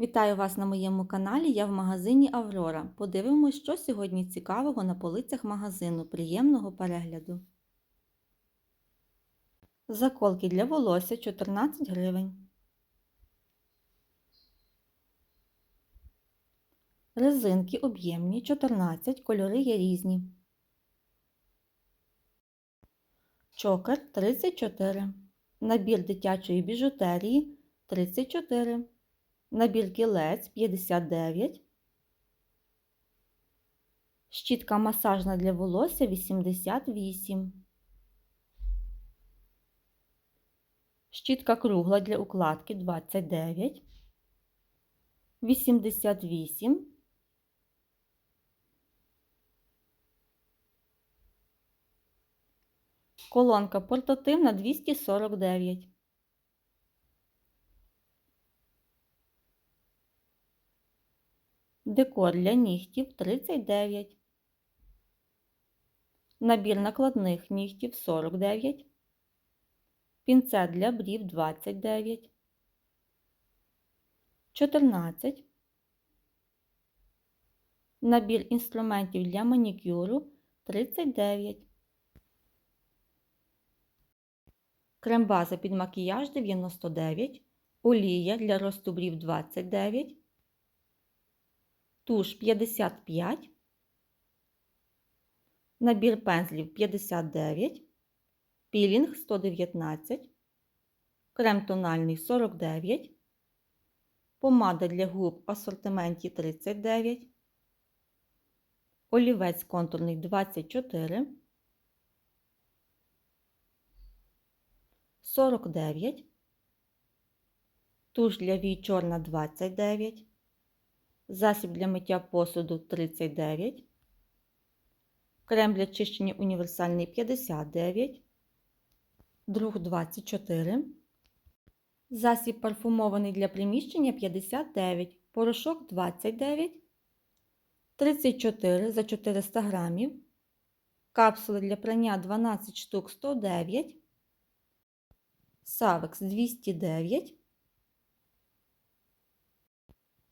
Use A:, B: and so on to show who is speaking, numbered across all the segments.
A: Вітаю вас на моєму каналі. Я в магазині Аврора. Подивимось, що сьогодні цікавого на полицях магазину. Приємного перегляду. Заколки для волосся 14 гривень. Резинки об'ємні 14, кольори є різні. Чокер 34. Набір дитячої біжутерії 34. Набір кілець 59. Щітка масажна для волосся 88. Щітка кругла для укладки 29. 88. Колонка портативна 249. Декор для нігтів 39. Набір накладних нігтів 49. Пінцет для брів 29. 14. Набір інструментів для манікюру 39. Крем-база під макіяж 99. Олія для росту брів 29 туш 55, набір пензлів 59, пілінг 119, крем тональний 49, помада для губ в асортименті 39, олівець контурний 24, 49, туш для вій чорна 29, засіб для миття посуду 39, крем для чищення універсальний 59, друг 24, засіб парфумований для приміщення 59, порошок 29, 34 за 400 грамів, капсули для прання 12 штук 109, Савекс 209,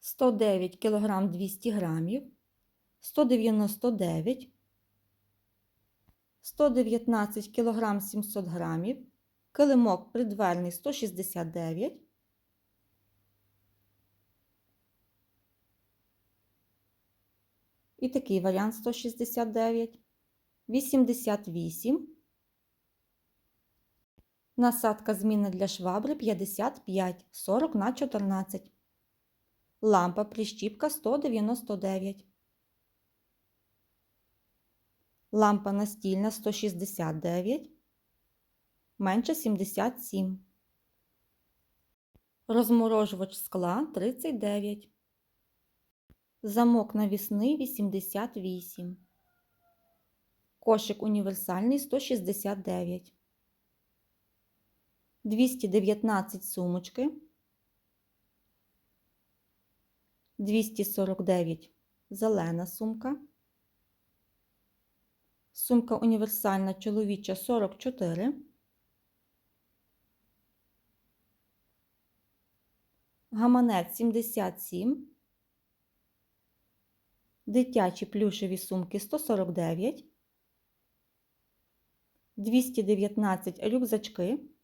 A: 109 кг 200 грамів, 199, 119 кг 700 грамів, килимок придверний 169, і такий варіант 169, 88, насадка зміни для швабри 55, 40 на 14. Лампа прищіпка 199. Лампа настільна 169. Менше 77. Розморожувач скла 39. Замок навісний 88. Кошик універсальний 169. 219 сумочки. 249 зелена сумка. Сумка універсальна чоловіча 44. Гаманець 77. Дитячі плюшеві сумки 149. 219 рюкзачки.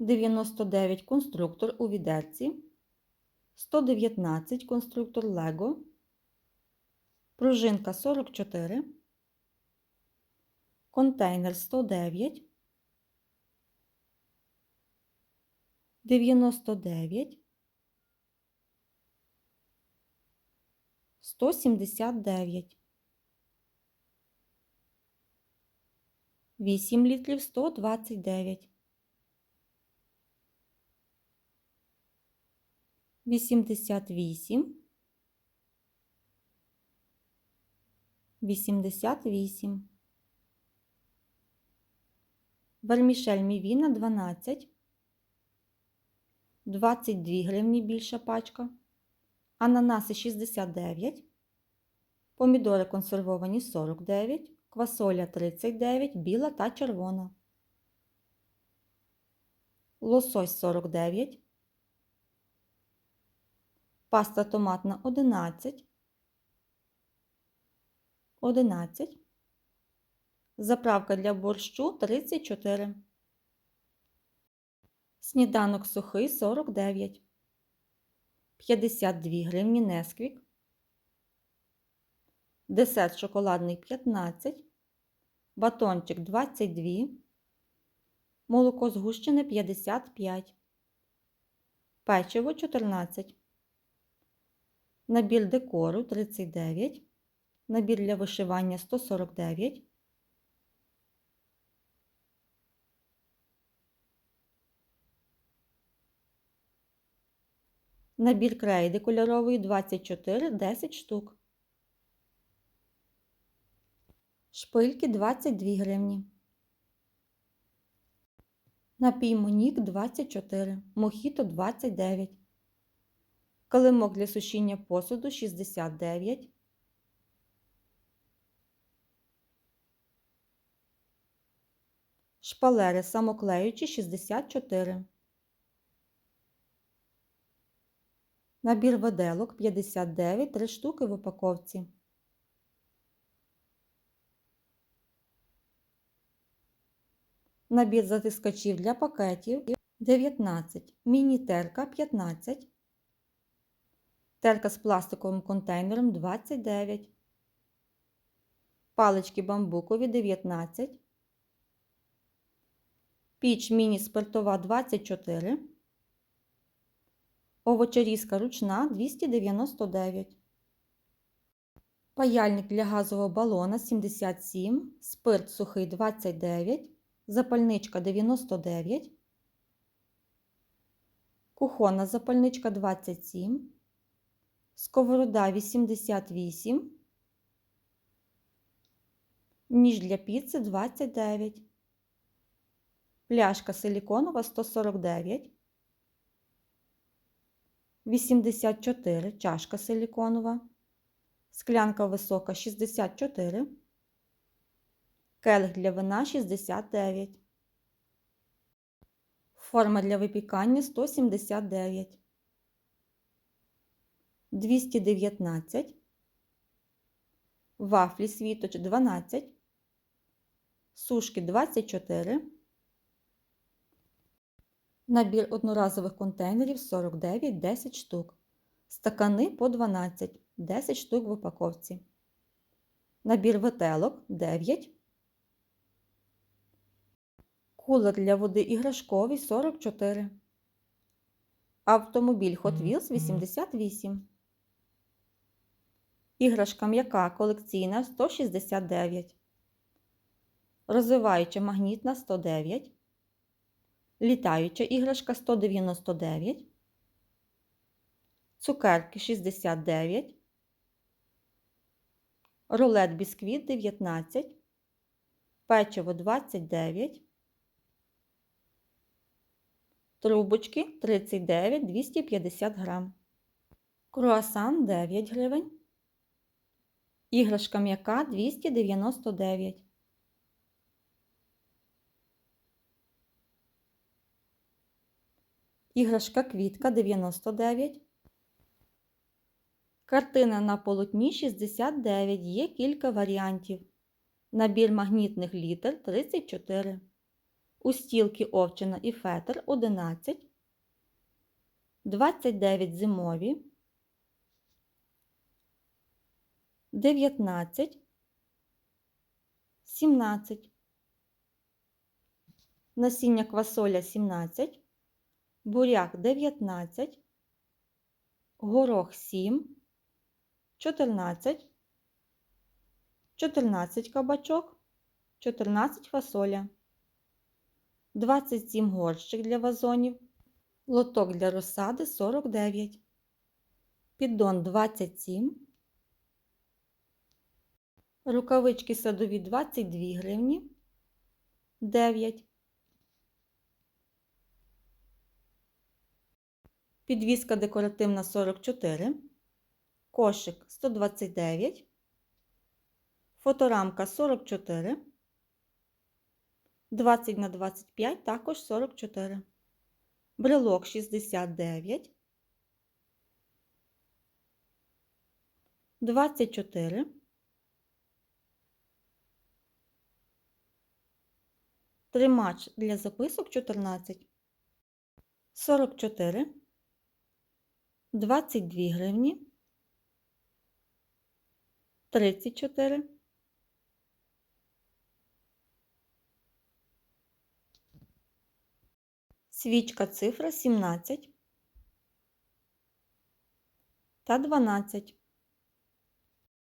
A: 99 конструктор у відерці, 119 конструктор Лего, пружинка 44, контейнер 109, 99, 179, 8 літрів 129. 88, 88, вермішель мівіна 12, 22 гривні більша пачка, ананаси 69, помідори консервовані 49, квасоля 39, біла та червона. лосось 49, паста томатна 11, 11, заправка для борщу 34, сніданок сухий 49, 52 гривні Несквік, десерт шоколадний 15, батончик 22, молоко згущене 55, печиво 14, набір декору 39, набір для вишивання 149, набір крейди кольорової 24 10 штук. Шпильки 22 гривні. Напій Монік 24, Мохіто 29. Килимок для сушіння посуду 69. Шпалери самоклеючі 64. Набір виделок 59, 3 штуки в упаковці. Набір затискачів для пакетів 19, міні-терка 15, терка з пластиковим контейнером 29, палички бамбукові 19, піч міні-спиртова 24, овочерізка ручна 299. Паяльник для газового балона 77, спирт сухий 29, запальничка 99, кухонна запальничка 27, сковорода 88, ніж для піци 29, пляшка силіконова 149, 84 чашка силіконова, склянка висока 64, келих для вина 69, форма для випікання 179, 219, вафлі світоч 12, сушки 24, набір одноразових контейнерів 49 10 штук, стакани по 12, 10 штук в упаковці, набір ветелок 9, Кулер для води іграшковий 44. Автомобіль Hot Wheels 88. Іграшка м'яка колекційна 169. Розвиваюча магнітна 109. Літаюча іграшка 199. Цукерки 69. Рулет бісквіт 19. Печиво 29. Трубочки 39 250 грам. Круасан 9 гривень. Іграшка м'яка 299. Іграшка квітка 99. Картина на полотні 69. Є кілька варіантів. Набір магнітних літер 34. Устілки овчина і фетр 11, 29 зимові, 19, 17, насіння квасоля 17, буряк 19, горох 7, 14, 14 кабачок, 14 фасоля. 27 горщик для вазонів, лоток для розсади 49, піддон 27, рукавички садові 22 гривні, 9, підвіска декоративна 44, кошик 129, фоторамка 44, 20 на 25 також 44. брелок 69, 24, тримач для записок 14, 44, 22 гривні, 34, свічка цифра 17 та 12.